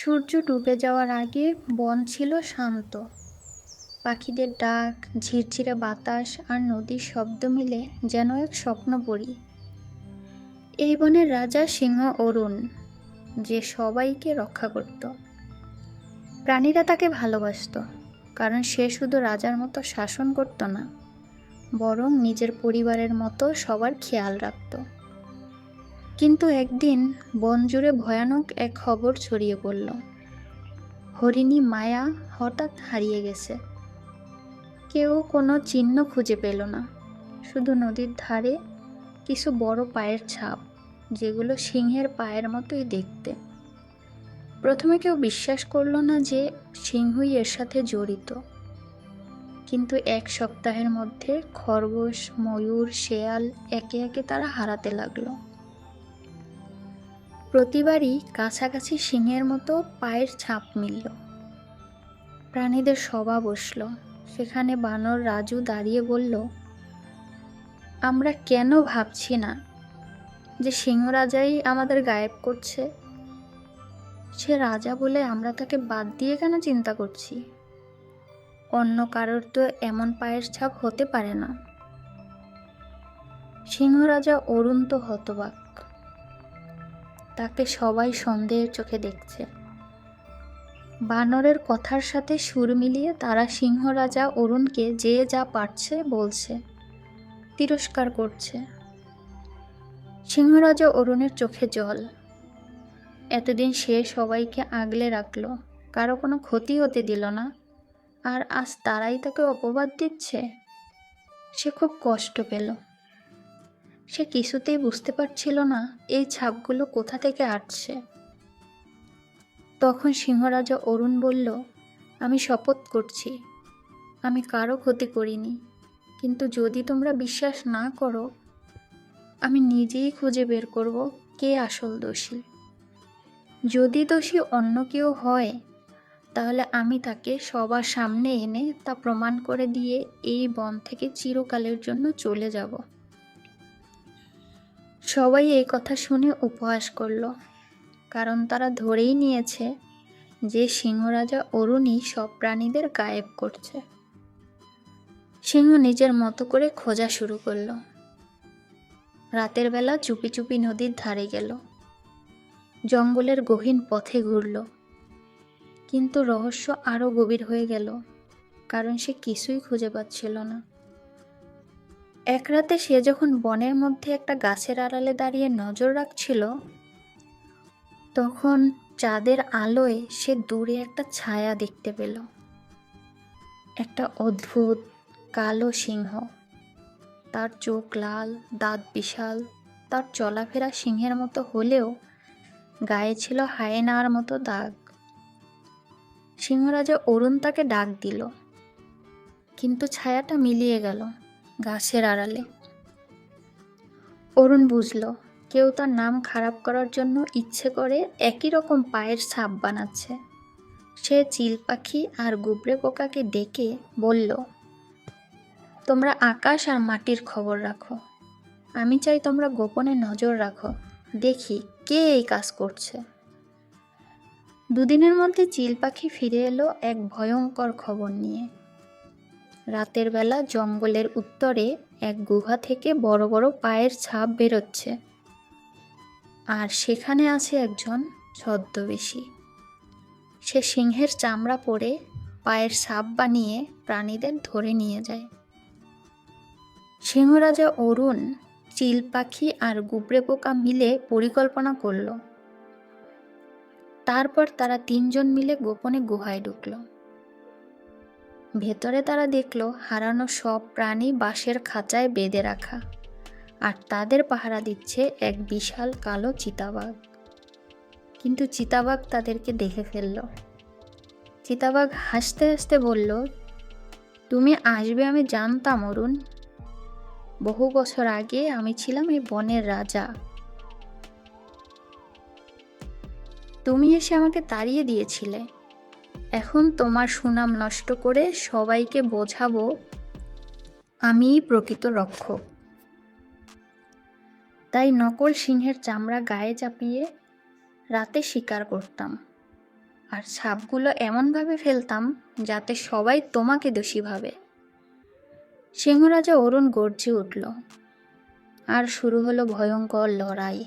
সূর্য ডুবে যাওয়ার আগে বন ছিল শান্ত। পাখিদের ডাক, ঝিরঝিরে বাতাস আর নদীর শব্দ মিলে যেন এক স্বপ্নপুরী এই বনের রাজা সিংহ অরুণ, যে সবাইকে রক্ষা করত। প্রাণীরা তাকে ভালোবাসত, কারণ সে শুধু রাজার মতো শাসন করত না, বরং নিজের পরিবারের মতো সবার খেয়াল রাখত। কিন্তু একদিন বন জুড়ে ভয়ানক এক খবর ছড়িয়ে পড়ল। হরিণী মায়া হঠাৎ হারিয়ে গেছে। কেউ কোনো চিহ্ন খুঁজে পেল না। শুধু নদীর ধারে কিছু বড় পায়ের ছাপ, যেগুলো সিংহের পায়ের মতোই দেখতে। প্রথমে কেউ বিশ্বাস করল না যে সিংহই এর সাথে জড়িত। কিন্তু এক সপ্তাহের মধ্যে খরগোশ, ময়ূর, শেয়াল একে একে তারা হারাতে লাগল। প্রতিবারই কাছাকাছি সিংহের মতো পায়ের ছাপ মিলল। প্রাণীদের সভা বসল। সেখানে বানর রাজু দাঁড়িয়ে বলল, আমরা কেন ভাবছি না যে সিংহরাজাই আমাদের গায়েব করছে? সে রাজা বলে আমরা তাকে বাদ দিয়ে কেন চিন্তা করছি? অন্য কারোর তো এমন পায়ের ছাপ হতে পারে না। সিংহরাজা অরুণ তো হতবাক। তাকে সবাই সন্দেহের চোখে দেখছে। বানরের কথার সাথে সুর মিলিয়ে তারা সিংহরাজা অরুণকে যে যা পারছে বলছে, তিরস্কার করছে। সিংহরাজা অরুণের চোখে জল। এতদিন সে সবাইকে আগলে রাখল, কারও কোনো ক্ষতি হতে দিল না। আর আজ তারাই তাকে অপবাদ দিচ্ছে? সে খুব কষ্ট পেল। সে কিছুতেই বুঝতে পারছিল না এই ছাপগুলো কোথা থেকে আসছে। তখন সিংহরাজা অরুণ বলল, আমি শপথ করছি। আমি কারও ক্ষতি করিনি। কিন্তু যদি তোমরা বিশ্বাস না করো, আমি নিজেই খুঁজে বের করব কে আসল দোষী। যদি দোষী অন্য কেউ হয়, তাহলে আমি তাকে সবার সামনে এনে তা প্রমাণ করে দিয়ে এই বন থেকে চিরকালের জন্য চলে যাব। সবাই এই কথা শুনে উপহাস করল, কারণ তারা ধরেই নিয়েছে যে সিংহরাজা অরুণই সব প্রাণীদের গায়েব করছে। সিংহ নিজের মতো করে খোঁজা শুরু করল। রাতের বেলা চুপি চুপি নদীর ধারে গেল। জঙ্গলের গহীন পথে ঘুরল। কিন্তু রহস্য আরও গভীর হয়ে গেল, কারণ সে কিছুই খুঁজে পাচ্ছিল না। এক রাতে সে যখন বনের মধ্যে একটা গাছের আড়ালে দাঁড়িয়ে নজর রাখছিল, তখন চাঁদের আলোয় সে দূরে একটা ছায়া দেখতে পেল। একটা অদ্ভুত কালো সিংহ। তার চোখ লাল, দাঁত বিশাল। তার চলাফেরা সিংহের মতো হলেও গায়ে ছিল হায়েনার মতো দাগ। সিংহরাজা অরুণ তাকে ডাক দিল, কিন্তু ছায়াটা মিলিয়ে গেল। গাছের আড়ালে। অরুণ বুঝল, কেউ তার নাম খারাপ করার জন্য ইচ্ছে করে একই রকম পায়ের ছাপ বানাচ্ছে। সে চিল পাখি আর গুবরে পোকাকে ডেকে বলল, তোমরা আকাশ আর মাটির খবর রাখো। আমি চাই তোমরা গোপনে নজর রাখো। দেখি কে এই কাজ করছে। দুদিনের মধ্যে চিল পাখি ফিরে এলো এক ভয়ঙ্কর খবর নিয়ে। রাতের বেলা জঙ্গলের উত্তরে এক গুহা থেকে বড় বড় পায়ের ছাপ বেরোচ্ছে। আর সেখানে আছে একজন ছদ্মবেশী। সে সিংহের চামড়া পরে পায়ের সাপ বানিয়ে প্রাণীদের ধরে নিয়ে যায়। সিংহরাজা অরুণ, চিল পাখি আর গুবরে পোকা মিলে পরিকল্পনা করল। তারপর তারা তিনজন মিলে গোপনে গুহায় ঢুকল। ভেতরে তারা দেখল হারানো সব প্রাণী বাঁশের খাঁচায় বেঁধে রাখা, আর তাদের পাহারা দিচ্ছে এক বিশাল কালো চিতাবাঘ। কিন্তু চিতাবাঘ তাদেরকে দেখে ফেলল। চিতাবাঘ হাসতে হাসতে বলল, তুমি আসবে আমি জানতাম, অরুণ। বহু বছর আগে আমি ছিলাম এই বনের রাজা। তুমি এসে আমাকে তাড়িয়ে দিয়েছিলে। এখন তোমার সুনাম নষ্ট করে সবাইকে বোঝাবো, আমিই প্রকৃত রক্ষক। তাই নকল সিংহের চামড়া গায়ে চাপিয়ে রাতে শিকার করতাম। আর ছাপগুলো এমনভাবে ফেলতাম যাতে সবাই তোমাকে দোষী ভাবে। সিংহরাজা অরুণ গর্জে উঠল। আর শুরু হলো ভয়ঙ্কর লড়াই।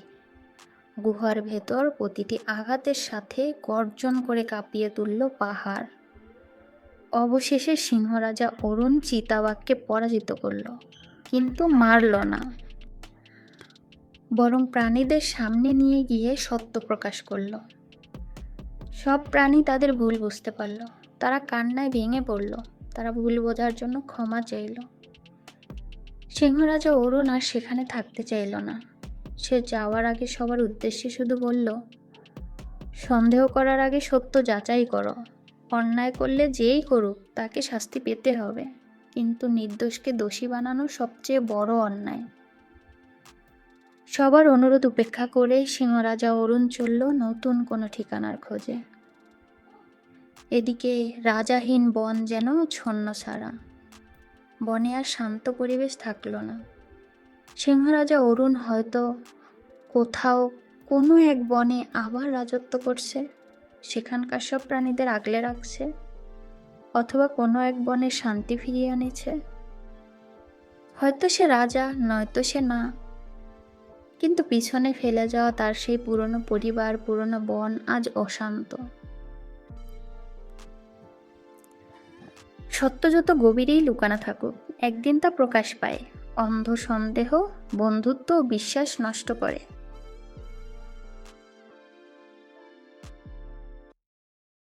গুহার ভেতর প্রতিটি আঘাতের সাথে গর্জন করে কাঁপিয়ে তুলল পাহাড়। অবশেষে সিংহরাজা অরুণ চিতাবাঘকে পরাজিত করল, কিন্তু মারল না। বরং প্রাণীদের সামনে নিয়ে গিয়ে সত্য প্রকাশ করল। সব প্রাণী তাদের ভুল বুঝতে পারল। তারা কান্নায় ভেঙে পড়ল। তারা ভুল বোঝার জন্য ক্ষমা চাইল। সিংহরাজা অরুণ আর সেখানে থাকতে চাইল না। সে যাওয়ার আগে সবার উদ্দেশ্যে শুধু বলল, সন্দেহ করার আগে সত্য যাচাই করো। অন্যায় করলে যেই করুক, তাকে শাস্তি পেতে হবে। কিন্তু নির্দোষকে দোষী বানানো সবচেয়ে বড় অন্যায়। সবার অনুরোধ উপেক্ষা করে সিংহরাজা অরুণ চলল নতুন কোনো ঠিকানার খোঁজে। এদিকে রাজাহীন বন যেন ছন্ন ছাড়া বনে আর শান্ত পরিবেশ থাকল না। সিংহরাজা অরুণ হয়তো কোথাও কোনো এক বনে আবার রাজত্ব করছে, সেখানকার সব প্রাণীদের আগলে রাখছে, অথবা কোনো এক বনে শান্তি ফিরিয়ে আনেছে হয়তো সে রাজা, নয়তো সে না কিন্তু পিছনে ফেলে যাওয়া তার সেই পুরনো পরিবার, পুরনো বন আজ অশান্ত। সত্য যত গভীরেই লুকানো থাকুক, একদিন তা প্রকাশ পায়। অন্ধ সন্দেহ বন্ধুত্ব ও বিশ্বাস নষ্ট করে।